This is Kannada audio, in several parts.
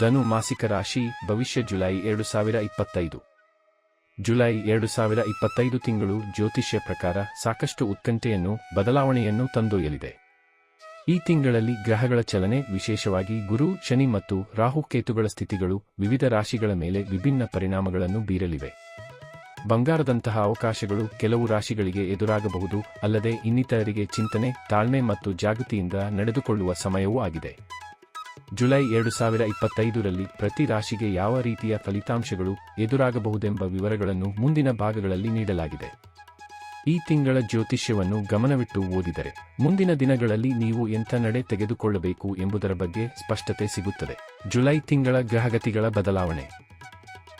ಧನು ಮಾಸಿಕ ರಾಶಿ, ಭವಿಷ್ಯ ಜುಲೈ ಎರಡು ಸಾವಿರ ಇಪ್ಪತ್ತೈದು ಜುಲೈ ಎರಡು ಸಾವಿರ ಇಪ್ಪತ್ತೈದು ತಿಂಗಳು ಜ್ಯೋತಿಷ್ಯ ಪ್ರಕಾರ ಸಾಕಷ್ಟು ಉತ್ಕಂಠೆಯನ್ನು, ಬದಲಾವಣೆಯನ್ನು ತಂದೊಯ್ಯಲಿದೆ. ಈ ತಿಂಗಳಲ್ಲಿ ಗ್ರಹಗಳ ಚಲನೆ ವಿಶೇಷವಾಗಿ ಗುರು, ಶನಿ ಮತ್ತು ರಾಹುಕೇತುಗಳ ಸ್ಥಿತಿಗಳು ವಿವಿಧ ರಾಶಿಗಳ ಮೇಲೆ ವಿಭಿನ್ನ ಪರಿಣಾಮಗಳನ್ನು ಬೀರಲಿವೆ. ಬಂಗಾರದಂತಹ ಅವಕಾಶಗಳು ಕೆಲವು ರಾಶಿಗಳಿಗೆ ಎದುರಾಗಬಹುದು, ಅಲ್ಲದೆ ಇನ್ನಿತರರಿಗೆ ಚಿಂತನೆ, ತಾಳ್ಮೆ ಮತ್ತು ಜಾಗೃತಿಯಿಂದ ನಡೆದುಕೊಳ್ಳುವ ಸಮಯವೂ ಆಗಿದೆ. ಜುಲೈ ಎರಡು ಸಾವಿರ ಇಪ್ಪತ್ತೈದರಲ್ಲಿ ಪ್ರತಿ ರಾಶಿಗೆ ಯಾವ ರೀತಿಯ ಫಲಿತಾಂಶಗಳು ಎದುರಾಗಬಹುದೆಂಬ ವಿವರಗಳನ್ನು ಮುಂದಿನ ಭಾಗಗಳಲ್ಲಿ ನೀಡಲಾಗಿದೆ. ಈ ತಿಂಗಳ ಜ್ಯೋತಿಷ್ಯವನ್ನು ಗಮನವಿಟ್ಟು ಓದಿದರೆ ಮುಂದಿನ ದಿನಗಳಲ್ಲಿ ನೀವು ಎಂಥ ನಡೆ ತೆಗೆದುಕೊಳ್ಳಬೇಕು ಎಂಬುದರ ಬಗ್ಗೆ ಸ್ಪಷ್ಟತೆ ಸಿಗುತ್ತದೆ. ಜುಲೈ ತಿಂಗಳ ಗ್ರಹಗತಿಗಳ ಬದಲಾವಣೆ.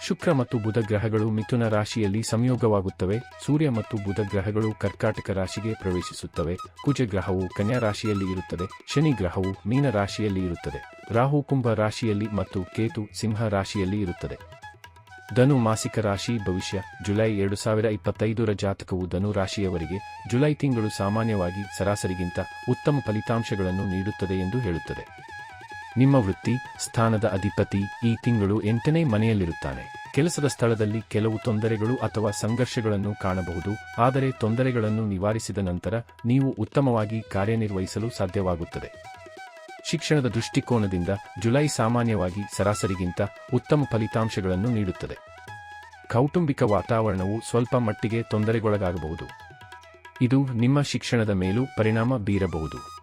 ಶುಕ್ರ ಮತ್ತು ಬುಧ ಗ್ರಹಗಳು ಮಿಥುನ ರಾಶಿಯಲ್ಲಿ ಸಂಯೋಗವಾಗುತ್ತವೆ. ಸೂರ್ಯ ಮತ್ತು ಬುಧ ಗ್ರಹಗಳು ಕರ್ಕಾಟಕ ರಾಶಿಗೆ ಪ್ರವೇಶಿಸುತ್ತವೆ. ಕುಜ ಗ್ರಹವು ಕನ್ಯಾ ರಾಶಿಯಲ್ಲಿ ಇರುತ್ತದೆ. ಶನಿ ಗ್ರಹವು ಮೀನ ರಾಶಿಯಲ್ಲಿ ಇರುತ್ತದೆ. ರಾಹು ಕುಂಭ ರಾಶಿಯಲ್ಲಿ ಮತ್ತು ಕೇತು ಸಿಂಹ ರಾಶಿಯಲ್ಲಿ ಇರುತ್ತದೆ. ಧನು ಮಾಸಿಕ ರಾಶಿ ಭವಿಷ್ಯ. ಜುಲೈ ಎರಡು ಸಾವಿರ ಇಪ್ಪತ್ತೈದರ ಜಾತಕವು ಧನು ರಾಶಿಯವರಿಗೆ ಜುಲೈ ತಿಂಗಳು ಸಾಮಾನ್ಯವಾಗಿ ಸರಾಸರಿಗಿಂತ ಉತ್ತಮ ಫಲಿತಾಂಶಗಳನ್ನು ನೀಡುತ್ತದೆ ಎಂದು ಹೇಳುತ್ತದೆ. ನಿಮ್ಮ ವೃತ್ತಿ, ಸ್ಥಾನದ ಅಧಿಪತಿ ಈ ತಿಂಗಳು ಎಂಟನೇ ಮನೆಯಲ್ಲಿರುತ್ತಾನೆ. ಕೆಲಸದ ಸ್ಥಳದಲ್ಲಿ ಕೆಲವು ತೊಂದರೆಗಳು ಅಥವಾ ಸಂಘರ್ಷಗಳನ್ನು ಕಾಣಬಹುದು, ಆದರೆ ತೊಂದರೆಗಳನ್ನು ನಿವಾರಿಸಿದ ನಂತರ ನೀವು ಉತ್ತಮವಾಗಿ ಕಾರ್ಯನಿರ್ವಹಿಸಲು ಸಾಧ್ಯವಾಗುತ್ತದೆ. ಶಿಕ್ಷಣದ ದೃಷ್ಟಿಕೋನದಿಂದ ಜುಲೈ ಸಾಮಾನ್ಯವಾಗಿ ಸರಾಸರಿಗಿಂತ ಉತ್ತಮ ಫಲಿತಾಂಶಗಳನ್ನು ನೀಡುತ್ತದೆ. ಕೌಟುಂಬಿಕ ವಾತಾವರಣವು ಸ್ವಲ್ಪ ಮಟ್ಟಿಗೆ ತೊಂದರೆಗೊಳಗಾಗಬಹುದು. ಇದು ನಿಮ್ಮ ಶಿಕ್ಷಣದ ಮೇಲೂ ಪರಿಣಾಮ ಬೀರಬಹುದು.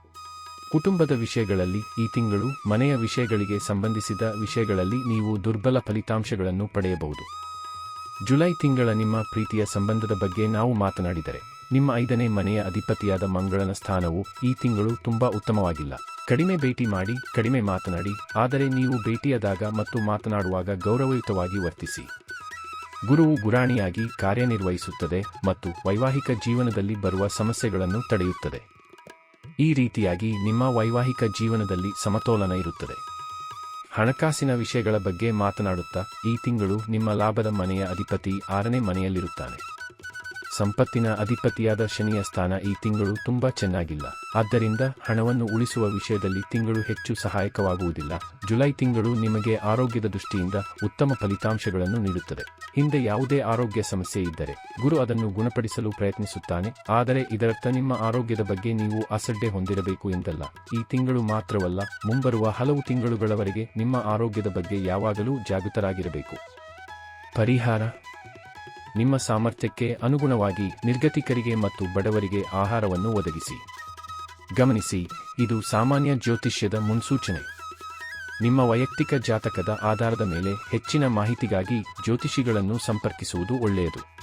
ಕುಟುಂಬದ ವಿಷಯಗಳಲ್ಲಿ ಈ ತಿಂಗಳು ಮನೆಯ ವಿಷಯಗಳಿಗೆ ಸಂಬಂಧಿಸಿದ ವಿಷಯಗಳಲ್ಲಿ ನೀವು ದುರ್ಬಲ ಫಲಿತಾಂಶಗಳನ್ನು ಪಡೆಯಬಹುದು. ಜುಲೈ ತಿಂಗಳ ನಿಮ್ಮ ಪ್ರೀತಿಯ ಸಂಬಂಧದ ಬಗ್ಗೆ ನಾವು ಮಾತನಾಡಿದರೆ, ನಿಮ್ಮ ಐದನೇ ಮನೆಯ ಅಧಿಪತಿಯಾದ ಮಂಗಳನ ಸ್ಥಾನವು ಈ ತಿಂಗಳು ತುಂಬಾ ಉತ್ತಮವಾಗಿಲ್ಲ. ಕಡಿಮೆ ಭೇಟಿ ಮಾಡಿ, ಕಡಿಮೆ ಮಾತನಾಡಿ, ಆದರೆ ನೀವು ಭೇಟಿಯಾದಾಗ ಮತ್ತು ಮಾತನಾಡುವಾಗ ಗೌರವಯುತವಾಗಿ ವರ್ತಿಸಿ. ಗುರುವು ಗುರಾಣಿಯಾಗಿ ಕಾರ್ಯನಿರ್ವಹಿಸುತ್ತದೆ ಮತ್ತು ವೈವಾಹಿಕ ಜೀವನದಲ್ಲಿ ಬರುವ ಸಮಸ್ಯೆಗಳನ್ನು ತಡೆಯುತ್ತದೆ. ಈ ರೀತಿಯಾಗಿ ನಿಮ್ಮ ವೈವಾಹಿಕ ಜೀವನದಲ್ಲಿ ಸಮತೋಲನ ಇರುತ್ತದೆ. ಹಣಕಾಸಿನ ವಿಷಯಗಳ ಬಗ್ಗೆ ಮಾತನಾಡುತ್ತಾ ಈ ತಿಂಗಳು ನಿಮ್ಮ ಲಾಭದ ಮನೆಯ ಅಧಿಪತಿ ಆರನೇ ಮನೆಯಲ್ಲಿರುತ್ತಾನೆ. ಸಂಪತ್ತಿನ ಅಧಿಪತಿಯಾದ ಶನಿಯ ಸ್ಥಾನ ಈ ತಿಂಗಳು ತುಂಬಾ ಚೆನ್ನಾಗಿಲ್ಲ. ಆದ್ದರಿಂದ ಹಣವನ್ನು ಉಳಿಸುವ ವಿಷಯದಲ್ಲಿ ತಿಂಗಳು ಹೆಚ್ಚು ಸಹಾಯಕವಾಗುವುದಿಲ್ಲ. ಜುಲೈ ತಿಂಗಳು ನಿಮಗೆ ಆರೋಗ್ಯದ ದೃಷ್ಟಿಯಿಂದ ಉತ್ತಮ ಫಲಿತಾಂಶಗಳನ್ನು ನೀಡುತ್ತದೆ. ಹಿಂದೆ ಯಾವುದೇ ಆರೋಗ್ಯ ಸಮಸ್ಯೆ ಇದ್ದರೆ ಗುರು ಅದನ್ನು ಗುಣಪಡಿಸಲು ಪ್ರಯತ್ನಿಸುತ್ತಾನೆ. ಆದರೆ ಇದರರ್ಥ ನಿಮ್ಮ ಆರೋಗ್ಯದ ಬಗ್ಗೆ ನೀವು ಅಸಡ್ಡೆ ಹೊಂದಿರಬೇಕು ಎಂದಲ್ಲ. ಈ ತಿಂಗಳು ಮಾತ್ರವಲ್ಲ, ಮುಂಬರುವ ಹಲವು ತಿಂಗಳುಗಳವರೆಗೆ ನಿಮ್ಮ ಆರೋಗ್ಯದ ಬಗ್ಗೆ ಯಾವಾಗಲೂ ಜಾಗೃತರಾಗಿರಬೇಕು. ಪರಿಹಾರ ನಿಮ್ಮ ಸಾಮರ್ಥ್ಯಕ್ಕೆ ಅನುಗುಣವಾಗಿ ನಿರ್ಗತಿಕರಿಗೆ ಮತ್ತು ಬಡವರಿಗೆ ಆಹಾರವನ್ನು ಒದಗಿಸಿ. ಗಮನಿಸಿ, ಇದು ಸಾಮಾನ್ಯ ಜ್ಯೋತಿಷ್ಯದ ಮುನ್ಸೂಚನೆ. ನಿಮ್ಮ ವೈಯಕ್ತಿಕ ಜಾತಕದ ಆಧಾರದ ಮೇಲೆ ಹೆಚ್ಚಿನ ಮಾಹಿತಿಗಾಗಿ ಜ್ಯೋತಿಷಿಗಳನ್ನು ಸಂಪರ್ಕಿಸುವುದು ಒಳ್ಳೆಯದು.